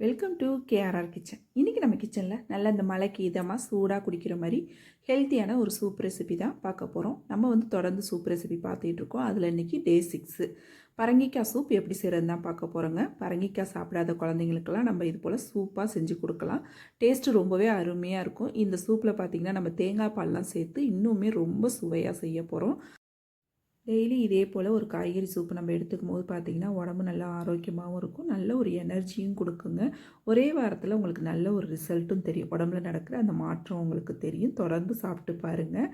Welcome to KRR kitchen இன்றைக்கி நம்ம கிச்சனில் நல்லா இந்த மலைக்கு இதமாக சூடாக குடிக்கிற மாதிரி ஹெல்த்தியான ஒரு சூப் ரெசிபி தான் பார்க்க போகிறோம் நம்ம வந்து தொடர்ந்து சூப் ரெசிபி பார்த்துட்டு இருக்கோம். அதில் இன்றைக்கி டே சிக்ஸு பரங்கிக்காய் சூப் எப்படி செய்கிறதுன்னு தான் பார்க்க போகிறோங்க பரங்கிக்காய் சாப்பிடாத குழந்தைங்களுக்கெல்லாம் நம்ம இது போல் சூப்பாக செஞ்சு கொடுக்கலாம். டேஸ்ட்டு ரொம்பவே அருமையாக இருக்கும். இந்த சூப்பில் பார்த்திங்கன்னா நம்ம தேங்காய் பால்லாம் சேர்த்து இன்னுமே ரொம்ப சுவையாக செய்ய போகிறோம் டெய்லி இதே போல் ஒரு காய்கறி சூப்பு நம்ம எடுத்துக்கும் போது பார்த்திங்கன்னா உடம்பு நல்லா ஆரோக்கியமாகவும் இருக்கும். நல்ல ஒரு எனர்ஜியும் கொடுக்குங்க. ஒரே வாரத்தில் உங்களுக்கு நல்ல ஒரு ரிசல்ட்டும் தெரியும். உடம்புல நடக்கிற அந்த மாற்றம் உங்களுக்கு தெரியும். தொடர்ந்து சாப்பிட்டு பாருங்கள்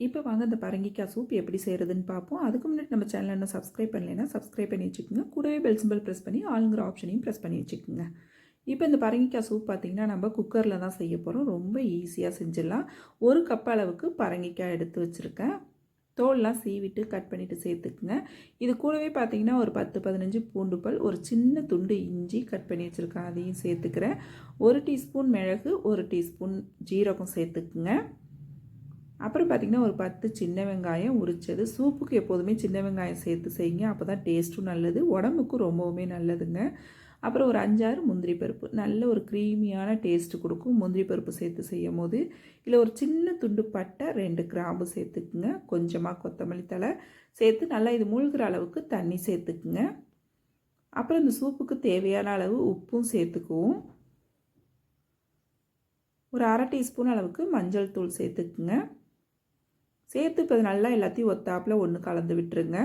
இப்போ வாங்க இந்த பரங்கிக்காய் சூப் எப்படி செய்கிறதுன்னு பார்ப்போம் அதுக்கு முன்னாடி நம்ம சேனலை என்ன சப்ஸ்கிரைப் பண்ணலைன்னா சப்ஸ்கிரைப் பண்ணி வச்சுக்கோங்க. கூடவே பெல் சிம்பிள் ப்ரெஸ் பண்ணி ஆளுங்கிற ஆப்ஷனையும் ப்ரெஸ் பண்ணி வச்சுக்கோங்க. இப்போ இந்த பரங்கிக்காய் சூப் பார்த்திங்கன்னா நம்ம குக்கரில் தான் செய்ய போகிறோம் ரொம்ப ஈஸியாக செஞ்சிடலாம். ஒரு கப் அளவுக்கு பரங்கிக்காய் எடுத்து வச்சுருக்கேன். தோல்லாம் சீவிட்டு கட் பண்ணிவிட்டு சேர்த்துக்குங்க. இது கூடவே பார்த்தீங்கன்னா ஒரு பத்து பதினஞ்சு பூண்டு பல் ஒரு சின்ன துண்டு இஞ்சி கட் பண்ணி வச்சுருக்கேன். அதையும் சேர்த்துக்கிறேன். ஒரு டீஸ்பூன் மிளகு ஒரு டீஸ்பூன் ஜீரகம் சேர்த்துக்குங்க. அப்புறம் பார்த்திங்கன்னா ஒரு பத்து சின்ன வெங்காயம் உரிச்சது. சூப்புக்கு எப்போதுமே சின்ன வெங்காயம் சேர்த்து செய்யுங்க. அப்போ தான் டேஸ்ட்டும் நல்லது உடம்புக்கும் ரொம்பவுமே நல்லதுங்க. அப்புறம் ஒரு அஞ்சாறு முந்திரி பருப்பு. நல்ல ஒரு க்ரீமியான டேஸ்ட்டு கொடுக்கும். முந்திரி பருப்பு சேர்த்து செய்யும் போது இல்லை ஒரு சின்ன துண்டு பட்டை ரெண்டு கிராம்பு சேர்த்துக்குங்க. கொஞ்சமாக கொத்தமல்லி தலை சேர்த்து நல்லா இது மூழ்கிற அளவுக்கு தண்ணி சேர்த்துக்குங்க. அப்புறம் இந்த சூப்புக்கு தேவையான அளவு உப்பும் சேர்த்துக்குவோம். ஒரு அரை டீஸ்பூன் அளவுக்கு மஞ்சள் தூள் சேர்த்துக்குங்க. சேர்த்து இப்போ நல்லா எல்லாத்தையும் ஒத்தாப்பில் ஒன்று கலந்து விட்டுருங்க.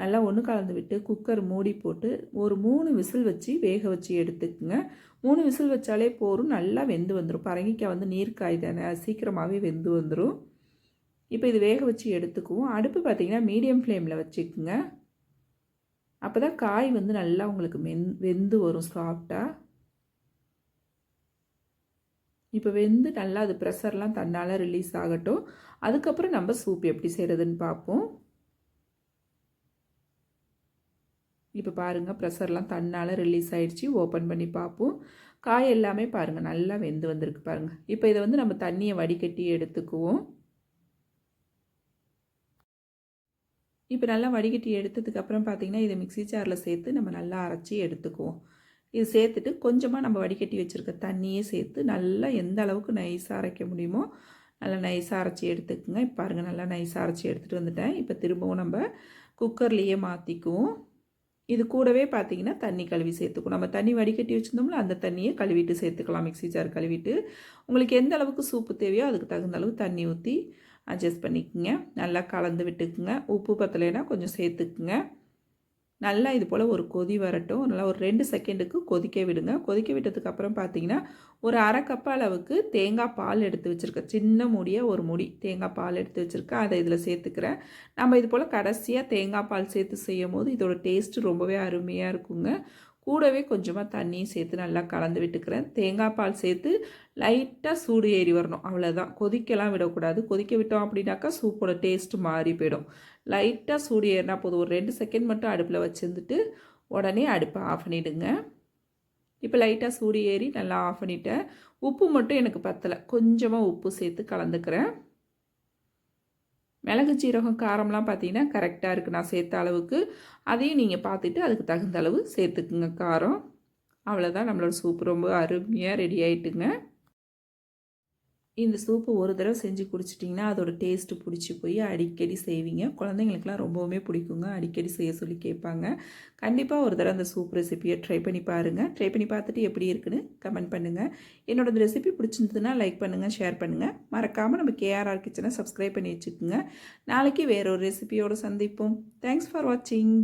நல்லா ஒன்று கலந்து விட்டு குக்கர் மூடி போட்டு ஒரு மூணு விசில் வச்சு வேக வச்சு எடுத்துக்குங்க. மூணு விசில் வச்சாலே போரும் நல்லா வெந்து வந்துடும் பரங்கிக்காய் வந்து நீர் காய் தானே சீக்கிரமாகவே வெந்து வந்துடும் இப்போ இது வேக வச்சு எடுத்துக்குவோம். அடுப்பு பார்த்திங்கன்னா மீடியம் ஃப்ளேமில் வச்சுக்குங்க. அப்போ தான் காய் வந்து நல்லா உங்களுக்கு மென் வெந்து வரும் சாஃப்டாக இப்போ வெந்து நல்லா அது ப்ரெஷர்லாம் தன்னால் ரிலீஸ் ஆகட்டும். அதுக்கப்புறம் நம்ம சூப் எப்படி செய்கிறதுன்னு பார்ப்போம் இப்போ பாருங்கள் ப்ரெஷர்லாம் தன்னால் ரிலீஸ் ஆகிடுச்சு ஓப்பன் பண்ணி பார்ப்போம். காய் எல்லாமே பாருங்கள் நல்லா வெந்து வந்திருக்கு பாருங்கள் இப்போ இதை வந்து நம்ம தண்ணியை வடிகட்டி எடுத்துக்குவோம். இப்போ நல்லா வடிகட்டி எடுத்ததுக்கப்புறம் பார்த்திங்கன்னா இதை மிக்சி ஜாரில் சேர்த்து நம்ம நல்லா அரைச்சி எடுத்துக்குவோம். இது சேர்த்துட்டு கொஞ்சமாக நம்ம வடிகட்டி வச்சுருக்க தண்ணியே சேர்த்து நல்லா எந்த அளவுக்கு நைஸாக அரைக்க முடியுமோ நல்லா நைஸாக அரைச்சி எடுத்துக்கோங்க. இப்போ பாருங்கள் நல்லா நைஸாக அரைச்சி எடுத்துகிட்டு வந்துட்டேன். இப்போ திரும்பவும் நம்ம குக்கர்லேயே மாற்றிக்குவோம் இது கூடவே பார்த்தீங்கன்னா தண்ணி கழுவி சேர்த்துக்கும் நம்ம தண்ணி வடிகட்டி வச்சுருந்தோம்ல அந்த தண்ணியை கழுவிட்டு சேர்த்துக்கலாம். மிக்சி ஜார் கழுவிட்டு. உங்களுக்கு எந்த அளவுக்கு சூப்பு தேவையோ அதுக்கு தகுந்த அளவு தண்ணி ஊற்றி அட்ஜஸ்ட் பண்ணிக்கோங்க. நல்லா கலந்து விட்டுக்குங்க. உப்பு பத்தலைன்னா கொஞ்சம் சேர்த்துக்குங்க. நல்லா இது போல் ஒரு கொதி வரட்டும். நல்லா ஒரு ரெண்டு செகண்டுக்கு கொதிக்க விடுங்க. கொதிக்க விட்டதுக்கு அப்புறம் பார்த்தீங்கன்னா ஒரு அரை கப் அளவுக்கு தேங்காய் பால் எடுத்து வச்சுருக்கேன். சின்ன முடியாக ஒரு முடி தேங்காய் பால் எடுத்து வச்சுருக்கேன். அதை இதில் சேர்த்துக்கிறேன். நம்ம இது போல் கடைசியாக தேங்காய் பால் சேர்த்து செய்யும் போது இதோட டேஸ்ட்டு ரொம்பவே அருமையாக இருக்குங்க. கூடவே கொஞ்சமாக தண்ணியும் சேர்த்து நல்லா கலந்து விட்டுக்கிறேன். தேங்காய் பால் சேர்த்து லைட்டாக சூடு ஏறி வரணும். அவ்வளோதான் கொதிக்கலாம் விடக்கூடாது. கொதிக்க விட்டோம் அப்படின்னாக்கா சூப்போட டேஸ்ட்டு மாறி போயிடும். லைட்டாக சூடு ஏறினா போதும். ஒரு ரெண்டு செகண்ட் மட்டும் அடுப்பில் வச்சுருந்துட்டு உடனே அடுப்பை ஆஃப் பண்ணிவிடுங்க இப்போ லைட்டாக சூடு ஏறி நல்லா ஆஃப் பண்ணிவிட்டேன் உப்பு மட்டும் எனக்கு பத்தலை. கொஞ்சமாக உப்பு சேர்த்து கலந்துக்கிறேன். மிளகு சீரகம் காரம்லாம் பார்த்தீங்கன்னா கரெக்டாக இருக்குது நான் சேர்த்த அளவுக்கு. அதையும் நீங்கள் பார்த்துட்டு அதுக்கு தகுந்த அளவு சேர்த்துக்குங்க. காரம். அவ்வளோதான் நம்மளோட சூப் ரொம்ப அருமையாக ரெடி ஆகிட்டுங்க இந்த சூப்பு ஒரு தடவை செஞ்சு குடிச்சிட்டிங்கன்னா அதோட டேஸ்ட்டு பிடிச்சி போய் அடிக்கடி செய்வீங்க. குழந்தைங்களுக்குலாம் ரொம்பவுமே பிடிக்குங்க. அடிக்கடி செய்ய சொல்லி கேட்பாங்க. கண்டிப்பாக ஒரு தடவை அந்த சூப் ரெசிப்பியை ட்ரை பண்ணி பாருங்கள் ட்ரை பண்ணி பார்த்துட்டு எப்படி இருக்குன்னு கமெண்ட் பண்ணுங்கள் என்னோட இந்த ரெசிபி பிடிச்சிருந்ததுன்னா லைக் பண்ணுங்கள் ஷேர் பண்ணுங்கள் மறக்காமல் நம்ம கேஆர்ஆர் கிச்சனை சப்ஸ்கிரைப் பண்ணி வச்சுக்கோங்க. நாளைக்கு வேற ஒரு ரெசிபியோடு சந்திப்போம். தேங்க்ஸ் ஃபார் வாட்சிங்